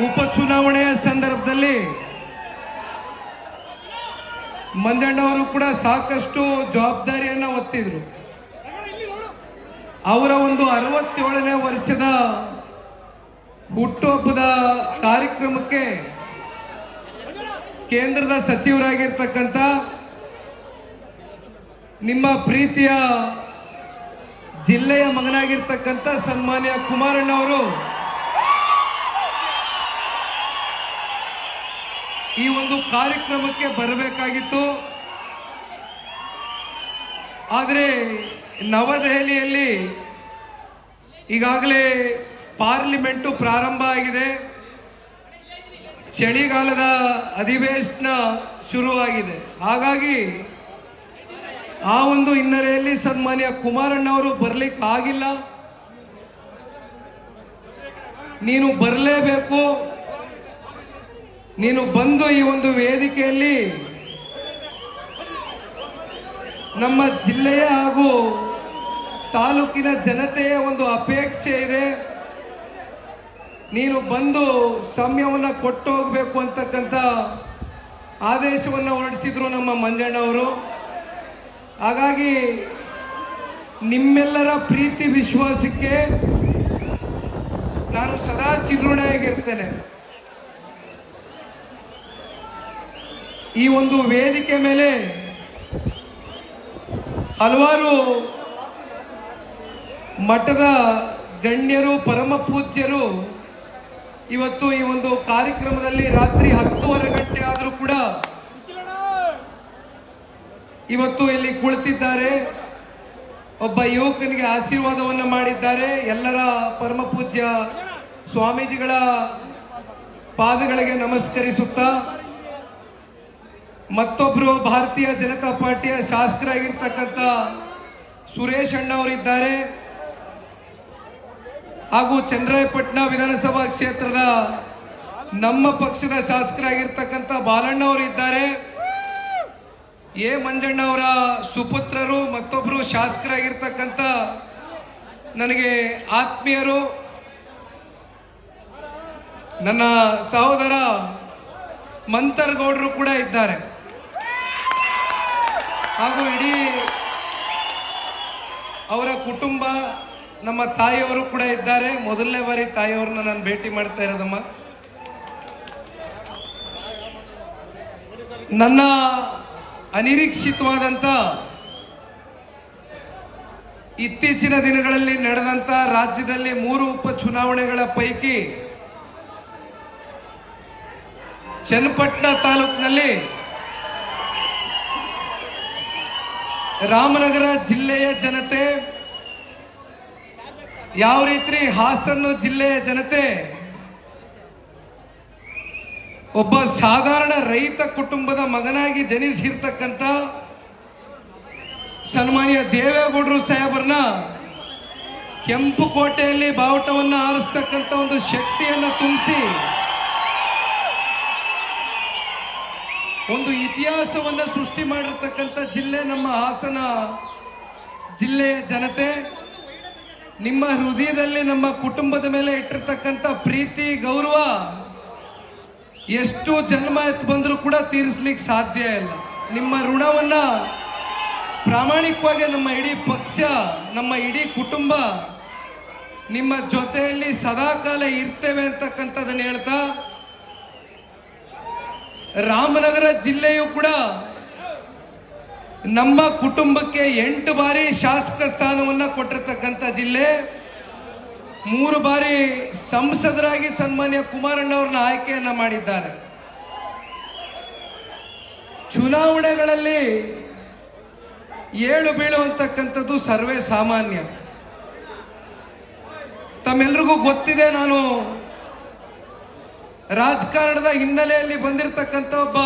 ಉಪಚುನಾವಣೆಯ ಸಂದರ್ಭದಲ್ಲಿ ಮಂಜಣ್ಣವರು ಕೂಡ ಸಾಕಷ್ಟು ಜವಾಬ್ದಾರಿಯನ್ನು ಒತ್ತಿದ್ರು ಅವರ ಒಂದು ಅರವತ್ತೇಳನೇ ವರ್ಷದ ಹುಟ್ಟುಹಬ್ಬದ ಕಾರ್ಯಕ್ರಮಕ್ಕೆ ಕೇಂದ್ರದ ಸಚಿವರಾಗಿರ್ತಕ್ಕಂಥ ನಿಮ್ಮ ಪ್ರೀತಿಯ ಜಿಲ್ಲೆಯ ಮಗನಾಗಿರ್ತಕ್ಕಂಥ ಸನ್ಮಾನ್ಯ ಕುಮಾರಣ್ಣವರು ಈ ಒಂದು ಕಾರ್ಯಕ್ರಮಕ್ಕೆ ಬರಬೇಕಾಗಿತ್ತು. ಆದರೆ ನವದೆಹಲಿಯಲ್ಲಿ ಈಗಾಗಲೇ ಪಾರ್ಲಿಮೆಂಟು ಪ್ರಾರಂಭ ಆಗಿದೆ. ಚಳಿಗಾಲದ ಅಧಿವೇಶನ ಶುರುವಾಗಿದೆ. ಹಾಗಾಗಿ ಆ ಒಂದು ಹಿನ್ನೆಲೆಯಲ್ಲಿ ಸನ್ಮಾನ್ಯ ಕುಮಾರಣ್ಣವರು ಬರ್ಲಿಕ್ಕೆ ಆಗಿಲ್ಲ ನೀನು ಬರಲೇಬೇಕು. ನೀನು ಬಂದು ಈ ಒಂದು ವೇದಿಕೆಯಲ್ಲಿ ನಮ್ಮ ಜಿಲ್ಲೆಯ ಹಾಗೂ ತಾಲೂಕಿನ ಜನತೆಯ ಒಂದು ಅಪೇಕ್ಷೆ ಇದೆ. ನೀನು ಬಂದು ಸಮಯವನ್ನು ಕೊಟ್ಟು ಹೋಗಬೇಕು ಅಂತಕ್ಕಂಥ ಆದೇಶವನ್ನು ಹೊರಡಿಸಿದ್ರು ನಮ್ಮ ಮಂಜಣ್ಣವರು ಹಾಗಾಗಿ ನಿಮ್ಮೆಲ್ಲರ ಪ್ರೀತಿ ವಿಶ್ವಾಸಕ್ಕೆ ನಾನು ಸದಾ ಚಿಗುರುಣೆಯಾಗಿರ್ತೇನೆ ಈ ಒಂದು ವೇದಿಕೆ ಮೇಲೆ ಹಲವಾರು ಮಠದ ಗಣ್ಯರು, ಪರಮ ಪೂಜ್ಯರು ಇವತ್ತು ಈ ಒಂದು ಕಾರ್ಯಕ್ರಮದಲ್ಲಿ ರಾತ್ರಿ ಹತ್ತುವರೆ ಗಂಟೆ ಆದರೂ ಕೂಡ ಇವತ್ತು ಇಲ್ಲಿ ಕುಳಿತಿದ್ದಾರೆ. ಒಬ್ಬ ಯುವಕನಿಗೆ ಆಶೀರ್ವಾದವನ್ನು ಮಾಡಿದ್ದಾರೆ. ಎಲ್ಲರ ಪರಮ ಪೂಜ್ಯ ಸ್ವಾಮೀಜಿಗಳ ಪಾದಗಳಿಗೆ ನಮಸ್ಕರಿಸುತ್ತಾ ಮತ್ತೊಬ್ರು ಭಾರತೀಯ ಜನತಾ ಪಾರ್ಟಿಯ ಶಾಸಕರಾಗಿರ್ತಕ್ಕಂಥ ಸುರೇಶ್ ಅಣ್ಣವರಿದ್ದಾರೆ ಹಾಗೂ ಚಂದ್ರಾಯಪಟ್ಟಣ ವಿಧಾನಸಭಾ ಕ್ಷೇತ್ರದ ನಮ್ಮ ಪಕ್ಷದ ಶಾಸಕರಾಗಿರ್ತಕ್ಕಂಥ ಬಾಲಣ್ಣ ಅವರಿದ್ದಾರೆ. ಎ ಮಂಜಣ್ಣ ಅವರ ಸುಪುತ್ರರು ಮತ್ತೊಬ್ಬರು ಶಾಸಕರಾಗಿರ್ತಕ್ಕಂಥ ನನಗೆ ಆತ್ಮೀಯರು, ನನ್ನ ಸಹೋದರ ಮಂತರ್ಗೌಡರು ಕೂಡ ಇದ್ದಾರೆ. ಹಾಗೂ ಇಡೀ ಅವರ ಕುಟುಂಬ, ನಮ್ಮ ತಾಯಿಯವರು ಕೂಡ ಇದ್ದಾರೆ. ಮೊದಲನೇ ಬಾರಿ ತಾಯಿಯವ್ರನ್ನ ನಾನು ಭೇಟಿ ಮಾಡ್ತಾ ಇರೋದಮ್ಮ. ನನ್ನ ಅನಿರೀಕ್ಷಿತವಾದಂಥ ಇತ್ತೀಚಿನ ದಿನಗಳಲ್ಲಿ ನಡೆದಂತ ರಾಜ್ಯದಲ್ಲಿ ಮೂರು ಉಪ ಚುನಾವಣೆಗಳ ಪೈಕಿ ಚನ್ನಪಟ್ಟಣ ತಾಲೂಕಿನಲ್ಲಿ ರಾಮನಗರ ಜಿಲ್ಲೆಯ ಜನತೆ, ಯಾವ ರೀತಿ ಹಾಸನ ಜಿಲ್ಲೆಯ ಜನತೆ, ಒಬ್ಬ ಸಾಧಾರಣ ರೈತ ಕುಟುಂಬದ ಮಗನಾಗಿ ಜನಿಸಿರ್ತಕ್ಕಂಥ ಸನ್ಮಾನ್ಯ ದೇವೇಗೌಡರು ಸಾಹೇಬರನ್ನ ಕೆಂಪು ಕೋಟೆಯಲ್ಲಿ ಬಾವುಟವನ್ನು ಆರಿಸ್ತಕ್ಕಂಥ ಒಂದು ಶಕ್ತಿಯನ್ನು ತುಂಬಿಸಿ ಒಂದು ಇತಿಹಾಸವನ್ನ ಸೃಷ್ಟಿ ಮಾಡಿರ್ತಕ್ಕಂಥ ಜಿಲ್ಲೆ ನಮ್ಮ ಹಾಸನ ಜಿಲ್ಲೆಯ ಜನತೆ. ನಿಮ್ಮ ಹೃದಯದಲ್ಲಿ, ನಮ್ಮ ಕುಟುಂಬದ ಮೇಲೆ ಇಟ್ಟಿರ್ತಕ್ಕಂಥ ಪ್ರೀತಿ, ಗೌರವ ಎಷ್ಟು ಜನ್ಮ ಎತ್ತು ಬಂದರೂ ಕೂಡ ತೀರಿಸ್ಲಿಕ್ಕೆ ಸಾಧ್ಯ ಇಲ್ಲ. ನಿಮ್ಮ ಋಣವನ್ನ ಪ್ರಾಮಾಣಿಕವಾಗಿ ನಮ್ಮ ಇಡೀ ಪಕ್ಷ, ನಮ್ಮ ಇಡೀ ಕುಟುಂಬ ನಿಮ್ಮ ಜೊತೆಯಲ್ಲಿ ಸದಾಕಾಲ ಇರ್ತೇವೆ ಅಂತಕ್ಕಂಥದ್ದನ್ನು ಹೇಳ್ತಾ ರಾಮನಗರ ಜಿಲ್ಲೆಯು ಕೂಡ ನಮ್ಮ ಕುಟುಂಬಕ್ಕೆ ಎಂಟು ಬಾರಿ ಶಾಸಕ ಸ್ಥಾನವನ್ನು ಕೊಟ್ಟಿರ್ತಕ್ಕಂಥ ಜಿಲ್ಲೆ. ಮೂರು ಬಾರಿ ಸಂಸದರಾಗಿ ಸನ್ಮಾನ್ಯ ಕುಮಾರಣ್ಣ ಅವ್ರನ್ನ ಆಯ್ಕೆಯನ್ನ ಮಾಡಿದ್ದಾರೆ. ಚುನಾವಣೆಗಳಲ್ಲಿ ಏಳು ಬೀಳು ಅಂತಕ್ಕಂಥದ್ದು ಸರ್ವೇ ಸಾಮಾನ್ಯ. ತಮ್ಮೆಲ್ರಿಗೂ ಗೊತ್ತಿದೆ ನಾನು ರಾಜಕಾರಣದ ಹಿನ್ನೆಲೆಯಲ್ಲಿ ಬಂದಿರತಕ್ಕಂಥ ಒಬ್ಬ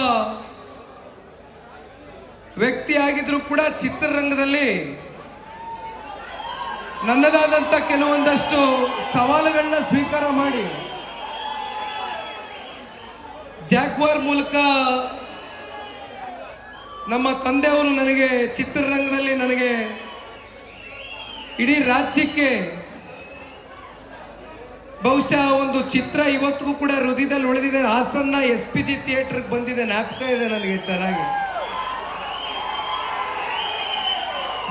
ವ್ಯಕ್ತಿ ಆಗಿದ್ರು ಕೂಡ ಚಿತ್ರರಂಗದಲ್ಲಿ ನನ್ನದಾದಂಥ ಕೆಲವೊಂದಷ್ಟು ಸವಾಲುಗಳನ್ನ ಸ್ವೀಕಾರ ಮಾಡಿ ಜಾಕ್ವಾರ್ ಮೂಲಕ ನಮ್ಮ ತಂದೆಯವರು ನನಗೆ ಚಿತ್ರರಂಗದಲ್ಲಿ ನನಗೆ ಇಡೀ ರಾಜ್ಯಕ್ಕೆ ಬಹುಶಃ ಒಂದು ಚಿತ್ರ ಇವತ್ತಿಗೂ ಕೂಡ ಹೃದಯದಲ್ಲಿ ಉಳಿದಿದೆ. ಹಾಸನ್ನ ಎಸ್ ಪಿ ಜಿ ಥಿಯೇಟರ್ಗೆ ಬಂದಿದೆ. ನಾಪ್ತಾ ಇದೆ ನನಗೆ, ಚೆನ್ನಾಗಿ.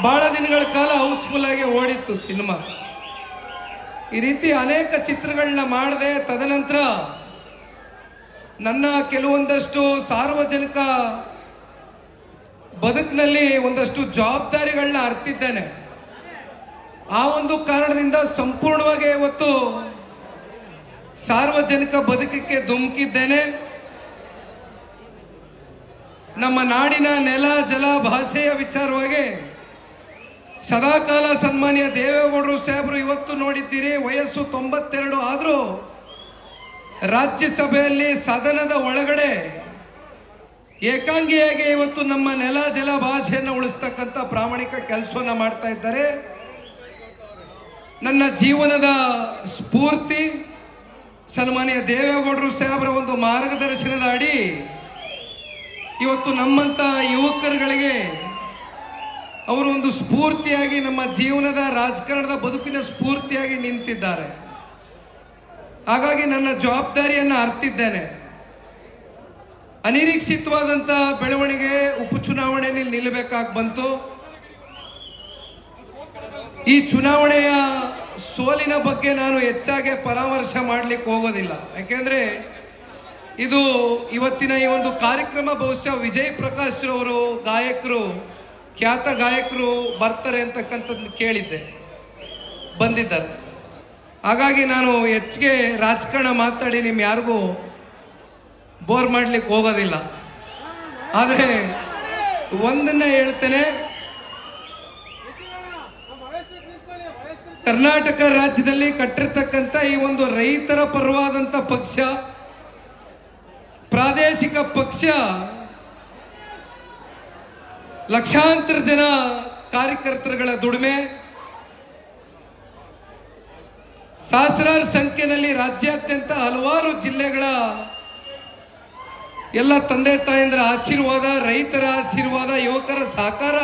ಬಹಳ ದಿನಗಳ ಕಾಲ ಹೌಸ್ಫುಲ್ ಆಗಿ ಓಡಿತ್ತು ಸಿನಿಮಾ. ಈ ರೀತಿ ಅನೇಕ ಚಿತ್ರಗಳನ್ನ ಮಾಡಿದೆ, ತದನಂತರ ನನ್ನ ಕೆಲವೊಂದಷ್ಟು ಸಾರ್ವಜನಿಕ ಬದುಕಿನಲ್ಲಿ ಒಂದಷ್ಟು ಜವಾಬ್ದಾರಿಗಳನ್ನ ಅರ್ತಿದ್ದೇನೆ. ಆ ಒಂದು ಕಾರಣದಿಂದ ಸಂಪೂರ್ಣವಾಗಿ ಇವತ್ತು ಸಾರ್ವಜನಿಕ ಬದುಕಕ್ಕೆ ಧುಮುಕಿದ್ದೇನೆ. ನಮ್ಮ ನಾಡಿನ ನೆಲ, ಜಲ, ಭಾಷೆಯ ವಿಚಾರವಾಗಿ ಸದಾಕಾಲ ಸನ್ಮಾನ್ಯ ದೇವೇಗೌಡರು ಸಾಹೇಬರು ಇವತ್ತು ನೋಡಿದ್ದೀರಿ. ವಯಸ್ಸು ತೊಂಬತ್ತೆರಡು ಆದರೂ ರಾಜ್ಯಸಭೆಯಲ್ಲಿ ಸದನದ ಒಳಗಡೆ ಏಕಾಂಗಿಯಾಗಿ ಇವತ್ತು ನಮ್ಮ ನೆಲ, ಜಲ, ಭಾಷೆಯನ್ನು ಉಳಿಸ್ತಕ್ಕಂಥ ಪ್ರಾಮಾಣಿಕ ಕೆಲಸವನ್ನು ಮಾಡ್ತಾ ಇದ್ದಾರೆ. ನನ್ನ ಜೀವನದ ಸ್ಫೂರ್ತಿ ಸನ್ಮಾನ್ಯ ದೇವೇಗೌಡರು ಸಾಹೇಬರ ಒಂದು ಮಾರ್ಗದರ್ಶನದ ಅಡಿ ಇವತ್ತು ನಮ್ಮಂತ ಯುವಕರುಗಳಿಗೆ ಅವರು ಒಂದು ಸ್ಫೂರ್ತಿಯಾಗಿ ನಮ್ಮ ಜೀವನದ ರಾಜಕಾರಣದ ಬದುಕಿನ ಸ್ಫೂರ್ತಿಯಾಗಿ ನಿಂತಿದ್ದಾರೆ. ಹಾಗಾಗಿ ನನ್ನ ಜವಾಬ್ದಾರಿಯನ್ನು ಅರ್ತಿದ್ದೇನೆ. ಅನಿರೀಕ್ಷಿತವಾದಂಥ ಬೆಳವಣಿಗೆ ಉಪಚುನಾವಣೆಯಲ್ಲಿ ನಿಲ್ಲಬೇಕಾಗಿ ಬಂತು. ಈ ಚುನಾವಣೆಯ ಸೋಲಿನ ಬಗ್ಗೆ ನಾನು ಹೆಚ್ಚಾಗಿ ಪರಾಮರ್ಶೆ ಮಾಡಲಿಕ್ಕೆ ಹೋಗೋದಿಲ್ಲ. ಯಾಕೆಂದ್ರೆ ಇದು ಇವತ್ತಿನ ಈ ಒಂದು ಕಾರ್ಯಕ್ರಮ ಬಹುಶಃ ವಿಜಯ್ ಪ್ರಕಾಶ್ ರವರು ಗಾಯಕರು, ಖ್ಯಾತ ಗಾಯಕರು ಬರ್ತಾರೆ ಅಂತಕ್ಕಂಥದ್ದು ಕೇಳಿದ್ದೆ, ಬಂದಿದ್ದಾರೆ. ಹಾಗಾಗಿ ನಾನು ಹೆಚ್ಚಿಗೆ ರಾಜಕಾರಣ ಮಾತಾಡಿ ನಿಮ್ಮ ಯಾರಿಗೂ ಬೋರ್ ಮಾಡಲಿಕ್ಕೆ ಹೋಗೋದಿಲ್ಲ. ಆದರೆ ಒಂದನ್ನ ಹೇಳ್ತೇನೆ ಕರ್ನಾಟಕ ರಾಜ್ಯದಲ್ಲಿ ಕಟ್ಟಿರ್ತಕ್ಕಂಥ ಈ ಒಂದು ರೈತರ ಪರವಾದಂಥ ಪಕ್ಷ, ಪ್ರಾದೇಶಿಕ ಪಕ್ಷ, ಲಕ್ಷಾಂತರ ಜನ ಕಾರ್ಯಕರ್ತರುಗಳ ದುಡಿಮೆ, ಸಹಸ್ರಾರು ಸಂಖ್ಯೆಯಲ್ಲಿ ರಾಜ್ಯಾದ್ಯಂತ ಹಲವಾರು ಜಿಲ್ಲೆಗಳ ಎಲ್ಲ ತಂದೆ ತಾಯಂದ್ರ ಆಶೀರ್ವಾದ, ರೈತರ ಆಶೀರ್ವಾದ, ಯುವಕರ ಸಹಕಾರ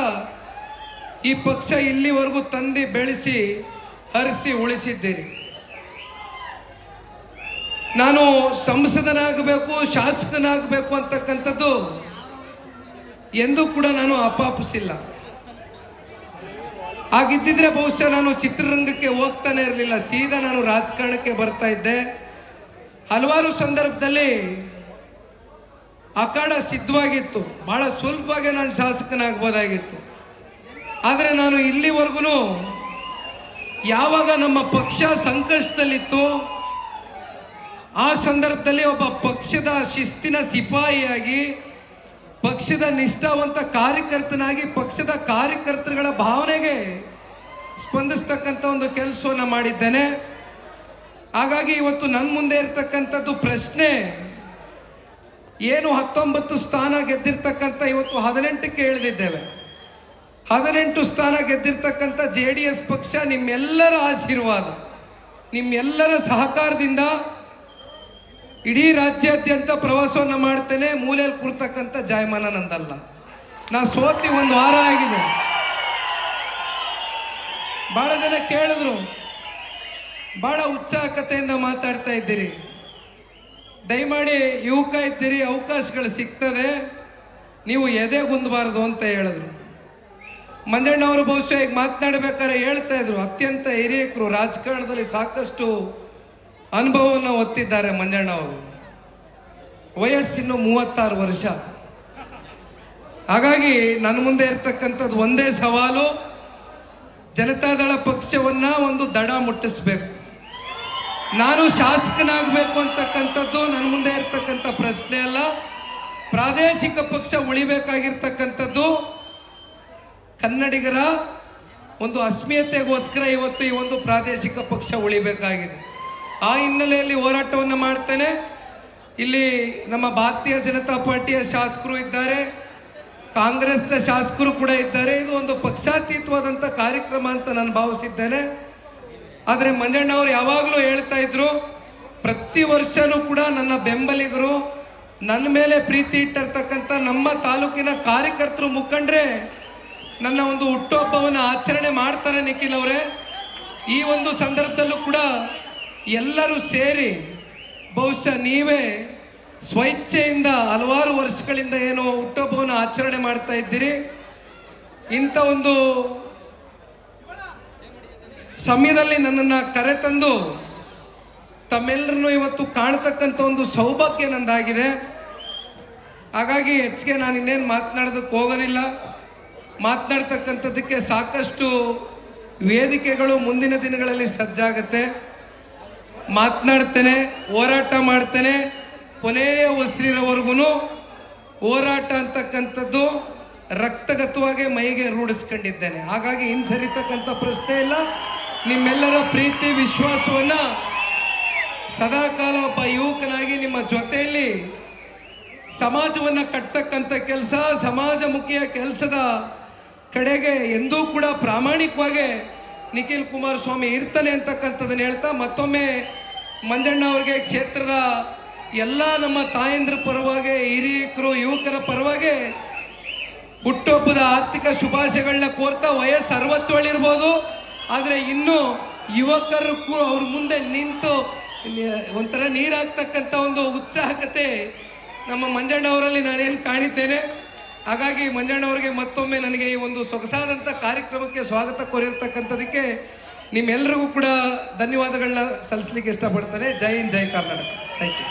ಈ ಪಕ್ಷ ಇಲ್ಲಿವರೆಗೂ ತಂದು ಬೆಳೆಸಿ ಹರಿಸಿ ಉಳಿಸಿದ್ದೀರಿ ನಾನು ಸಂಸದನಾಗಬೇಕು, ಶಾಸಕನಾಗಬೇಕು ಅಂತಕ್ಕಂಥದ್ದು ಎಂದೂ ಕೂಡ ನಾನು ಅಪಾಪಿಸಿಲ್ಲ. ಹಾಗಿದ್ದಿದ್ರೆ ಬಹುಶಃ ನಾನು ಚಿತ್ರರಂಗಕ್ಕೆ ಹೋಗ್ತಾನೆ ಇರಲಿಲ್ಲ. ಸೀದಾ ನಾನು ರಾಜಕಾರಣಕ್ಕೆ ಬರ್ತಾ ಇದ್ದೆ. ಹಲವಾರು ಸಂದರ್ಭದಲ್ಲಿ ಅಖಾಡ ಸಿದ್ಧವಾಗಿತ್ತು. ಬಹಳ ಸುಲಭವಾಗಿ ನಾನು ಶಾಸಕನಾಗ್ಬೋದಾಗಿತ್ತು ಆದರೆ ನಾನು ಇಲ್ಲಿವರೆಗೂ ಯಾವಾಗ ನಮ್ಮ ಪಕ್ಷ ಸಂಕಷ್ಟದಲ್ಲಿತ್ತು ಆ ಸಂದರ್ಭದಲ್ಲಿ ಒಬ್ಬ ಪಕ್ಷದ ಶಿಸ್ತಿನ ಸಿಪಾಯಿಯಾಗಿ, ಪಕ್ಷದ ನಿಷ್ಠಾವಂತ ಕಾರ್ಯಕರ್ತನಾಗಿ, ಪಕ್ಷದ ಕಾರ್ಯಕರ್ತರುಗಳ ಭಾವನೆಗೆ ಸ್ಪಂದಿಸ್ತಕ್ಕಂಥ ಒಂದು ಕೆಲಸವನ್ನು ಮಾಡಿದ್ದೇನೆ. ಹಾಗಾಗಿ ಇವತ್ತು ನನ್ನ ಮುಂದೆ ಇರತಕ್ಕಂಥದ್ದು ಪ್ರಶ್ನೆ, ಏನು ಹತ್ತೊಂಬತ್ತು ಸ್ಥಾನ ಗೆದ್ದಿರ್ತಕ್ಕಂಥ ಇವತ್ತು ಹದಿನೆಂಟಕ್ಕೆ ಇಳಿದಿದ್ದೇವೆ. ಹದಿನೆಂಟು ಸ್ಥಾನ ಗೆದ್ದಿರ್ತಕ್ಕಂಥ ಜೆ ಡಿ ಎಸ್ ಪಕ್ಷ ನಿಮ್ಮೆಲ್ಲರ ಆಶೀರ್ವಾದ, ನಿಮ್ಮೆಲ್ಲರ ಸಹಕಾರದಿಂದ ಇಡೀ ರಾಜ್ಯಾದ್ಯಂತ ಪ್ರವಾಸವನ್ನು ಮಾಡ್ತೇನೆ, ಮೂಲೆಯಲ್ಲಿ ಕೂರ್ತಕ್ಕಂಥ ಜಾಯಮಾನ ನಂದಲ್ಲ. ನಾ ಸೋತಿ ಒಂದು ವಾರ ಆಗಿದೆ. ಬಹಳ ಜನ ಕೇಳಿದ್ರು, ಬಹಳ ಉತ್ಸಾಹಕತೆಯಿಂದ ಮಾತಾಡ್ತಾ ಇದ್ದೀರಿ. ದಯಮಾಡಿ ಯುವಕ ಇದ್ದೀರಿ, ಅವಕಾಶಗಳು ಸಿಗ್ತದೆ, ನೀವು ಎದೆ ಗುಂದಬಾರದು ಅಂತ ಹೇಳಿದ್ರು. ಮಂಜಣ್ಣವರು ಬಹುಶಃ ಈಗ ಮಾತನಾಡಬೇಕಾದ್ರೆ ಹೇಳ್ತಾ ಇದ್ರು, ಅತ್ಯಂತ ಹಿರಿಯಕರು ರಾಜಕಾರಣದಲ್ಲಿ ಸಾಕಷ್ಟು ಅನುಭವವನ್ನು ಹೊತ್ತಿದ್ದಾರೆ ಮಂಜಣ್ಣ ಅವರು ವಯಸ್ಸಿನ್ನು ಮೂವತ್ತಾರು ವರ್ಷ. ಹಾಗಾಗಿ ನನ್ನ ಮುಂದೆ ಇರ್ತಕ್ಕಂಥದ್ದು ಒಂದೇ ಸವಾಲು ಜನತಾದಳ ಪಕ್ಷವನ್ನ ಒಂದು ದಡ ಮುಟ್ಟಿಸ್ಬೇಕು. ನಾನು ಶಾಸಕನಾಗಬೇಕು ಅಂತಕ್ಕಂಥದ್ದು ನನ್ನ ಮುಂದೆ ಇರ್ತಕ್ಕಂಥ ಪ್ರಶ್ನೆ ಅಲ್ಲ. ಪ್ರಾದೇಶಿಕ ಪಕ್ಷ ಉಳಿಬೇಕಾಗಿರ್ತಕ್ಕಂಥದ್ದು ಕನ್ನಡಿಗರ ಒಂದು ಅಸ್ಮಿತೆಗೋಸ್ಕರ ಇವತ್ತು ಈ ಒಂದು ಪ್ರಾದೇಶಿಕ ಪಕ್ಷ ಉಳಿಬೇಕಾಗಿದೆ. ಆ ಹಿನ್ನೆಲೆಯಲ್ಲಿ ಹೋರಾಟವನ್ನು ಮಾಡ್ತೇನೆ. ಇಲ್ಲಿ ನಮ್ಮ ಭಾರತೀಯ ಜನತಾ ಪಾರ್ಟಿಯ ಶಾಸಕರು ಇದ್ದಾರೆ. ಕಾಂಗ್ರೆಸ್ನ ಶಾಸಕರು ಕೂಡ ಇದ್ದಾರೆ. ಇದು ಒಂದು ಪಕ್ಷಾತೀತವಾದಂಥ ಕಾರ್ಯಕ್ರಮ ಅಂತ ನಾನು ಭಾವಿಸಿದ್ದೇನೆ. ಆದರೆ ಮಂಜಣ್ಣ ಅವರು ಯಾವಾಗಲೂ ಹೇಳ್ತಾ ಇದ್ರು, ಪ್ರತಿ ವರ್ಷನೂ ಕೂಡ ನನ್ನ ಬೆಂಬಲಿಗರು, ನನ್ನ ಮೇಲೆ ಪ್ರೀತಿ ಇಟ್ಟಿರ್ತಕ್ಕಂಥ ನಮ್ಮ ತಾಲೂಕಿನ ಕಾರ್ಯಕರ್ತರು ಮುಖಂಡ್ರೆ ನನ್ನ ಒಂದು ಹುಟ್ಟುಹಬ್ಬವನ್ನು ಆಚರಣೆ ಮಾಡ್ತಾರೆ ನಿಖಿಲ್ ಅವರೇ. ಈ ಒಂದು ಸಂದರ್ಭದಲ್ಲೂ ಕೂಡ ಎಲ್ಲರೂ ಸೇರಿ ಬಹುಶಃ ನೀವೇ ಸ್ವಇಚ್ಛೆಯಿಂದ ಹಲವಾರು ವರ್ಷಗಳಿಂದ ಏನು ಹುಟ್ಟುಹಬ್ಬವನ್ನು ಆಚರಣೆ ಮಾಡ್ತಾ ಇದ್ದೀರಿ. ಇಂಥ ಒಂದು ಸಮಯದಲ್ಲಿ ನನ್ನನ್ನು ಕರೆತಂದು ತಮ್ಮೆಲ್ಲರನ್ನು ಇವತ್ತು ಕಾಣ್ತಕ್ಕಂಥ ಒಂದು ಸೌಭಾಗ್ಯ ನಂದಾಗಿದೆ. ಹಾಗಾಗಿ ಹೆಚ್ಚಿಗೆ ನಾನು ಇನ್ನೇನು ಮಾತನಾಡೋದಕ್ಕೆ ಹೋಗೋದಿಲ್ಲ. ಮಾತನಾಡ್ತಕ್ಕಂಥದ್ದಕ್ಕೆ ಸಾಕಷ್ಟು ವೇದಿಕೆಗಳು ಮುಂದಿನ ದಿನಗಳಲ್ಲಿ ಸಜ್ಜಾಗತ್ತೆ. ಮಾತನಾಡ್ತೇನೆ, ಹೋರಾಟ ಮಾಡ್ತೇನೆ. ಕೊನೆಯ ಉಸಿರಿರೋವರೆಗೂ ಹೋರಾಟ ಅಂತಕ್ಕಂಥದ್ದು ರಕ್ತಗತವಾಗಿ ಮೈಗೆ ರೂಢಿಸ್ಕೊಂಡಿದ್ದೇನೆ. ಹಾಗಾಗಿ ಹಿಂಸರಿತಕ್ಕಂಥ ಪ್ರಶ್ನೆ ಇಲ್ಲ. ನಿಮ್ಮೆಲ್ಲರ ಪ್ರೀತಿ, ವಿಶ್ವಾಸವನ್ನು ಸದಾಕಾಲ ಒಬ್ಬ ಯುವಕನಾಗಿ ನಿಮ್ಮ ಜೊತೆಯಲ್ಲಿ ಸಮಾಜವನ್ನು ಕಟ್ಟತಕ್ಕಂಥ ಕೆಲಸ, ಸಮಾಜಮುಖಿಯ ಕೆಲಸದ ಕಡೆಗೆ ಎಂದೂ ಕೂಡ ಪ್ರಾಮಾಣಿಕವಾಗಿ ನಿಖಿಲ್ ಕುಮಾರಸ್ವಾಮಿ ಇರ್ತಾನೆ ಅಂತಕ್ಕಂಥದ್ದನ್ನು ಹೇಳ್ತಾ ಮತ್ತೊಮ್ಮೆ ಮಂಜಣ್ಣ ಅವ್ರಿಗೆ ಕ್ಷೇತ್ರದ ಎಲ್ಲ ನಮ್ಮ ತಾಯಂದ್ರ ಪರವಾಗಿ, ಹಿರಿಯಕರು, ಯುವಕರ ಪರವಾಗಿ ಹುಟ್ಟೊಬ್ಬದ ಆರ್ಥಿಕ ಶುಭಾಶಯಗಳನ್ನ ಕೋರ್ತಾ ವಯಸ್ಸು ಅರವತ್ತೇಳಿರ್ಬೋದು ಆದರೆ ಇನ್ನೂ ಯುವಕರು ಅವ್ರ ಮುಂದೆ ನಿಂತು ಒಂಥರ ನೀರಾಗ್ತಕ್ಕಂಥ ಒಂದು ಉತ್ಸಾಹಕತೆ ನಮ್ಮ ಮಂಜಣ್ಣ ಅವರಲ್ಲಿ ನಾನೇನು ಕಾಣಿದ್ದೇನೆ ಹಾಗಾಗಿ ಮಂಜಣ್ಣ ಅವರಿಗೆ ಮತ್ತೊಮ್ಮೆ ನನಗೆ ಈ ಒಂದು ಸೊಗಸಾದಂಥ ಕಾರ್ಯಕ್ರಮಕ್ಕೆ ಸ್ವಾಗತ ಕೋರಿರ್ತಕ್ಕಂಥದಕ್ಕೆ ನಿಮ್ಮೆಲ್ಲರಿಗೂ ಕೂಡ ಧನ್ಯವಾದಗಳನ್ನ ಸಲ್ಲಿಸಲಿಕ್ಕೆ ಇಷ್ಟಪಡ್ತಾರೆ ಜೈ ಹಿಂದ್, ಜೈ ಕರ್ನಾಟಕ. Thank you